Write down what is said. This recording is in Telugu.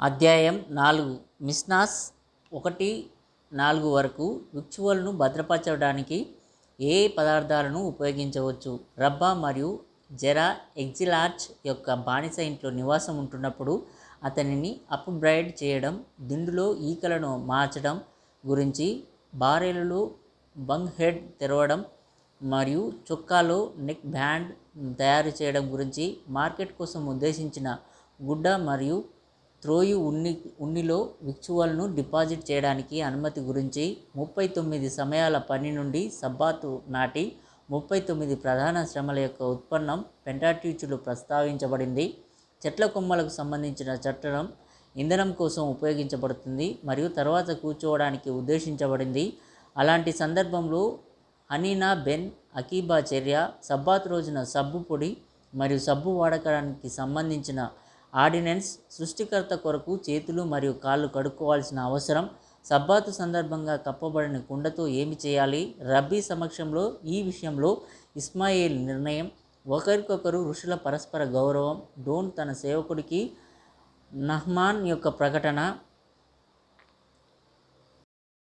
అధ్యాయం నాలుగు. మిస్నాస్ ఒకటి నాలుగు వరకు విక్చువల్ను భద్రపరచడానికి ఏ పదార్థాలను ఉపయోగించవచ్చు? రబ్బా మరియు జెరా ఎగ్జిలార్చ్ యొక్క బానిస ఇంట్లో నివాసం ఉంటున్నప్పుడు అతనిని అప్గ్రేడ్ చేయడం దిండులో ఈకలను మార్చడం గురించి బారెలులో బంక్ హెడ్ తెరవడం మరియు చొక్కాలో నెక్ బ్యాండ్ తయారు చేయడం గురించి మార్కెట్ కోసం ఉద్దేశించిన గుడ్డ మరియు త్రోయు ఉన్ని ఉన్నిలో విక్చువల్ను డిపాజిట్ చేయడానికి అనుమతి గురించి ముప్పై తొమ్మిది సమయాల పని నుండి సబ్బాతు నాటి ముప్పై తొమ్మిది ప్రధాన శ్రమల యొక్క ఉత్పన్నం పెంటాట్యూచులు ప్రస్తావించబడింది. చెట్ల కొమ్మలకు సంబంధించిన చట్టం ఇంధనం కోసం ఉపయోగించబడుతుంది మరియు తర్వాత కూర్చోవడానికి ఉద్దేశించబడింది. అలాంటి సందర్భంలో హనీనా బెన్ అకీబా చర్య సబ్బాత్ రోజున సబ్బు పొడి మరియు సబ్బు వాడకానికి సంబంధించిన ఆర్డినెన్స్ సృష్టికర్త కొరకు చేతులు మరియు కాళ్ళు కడుక్కోవాల్సిన అవసరం. సబ్బాతు సందర్భంగా కప్పబడిన కుండతో ఏమి చేయాలి? రబ్బీ సమక్షంలో ఈ విషయంలో ఇస్మాయిల్ నిర్ణయం. ఒకరికొకరు ఋషుల పరస్పర గౌరవం. డోన్ తన సేవకుడికి నహ్మాన్ యొక్క ప్రకటన.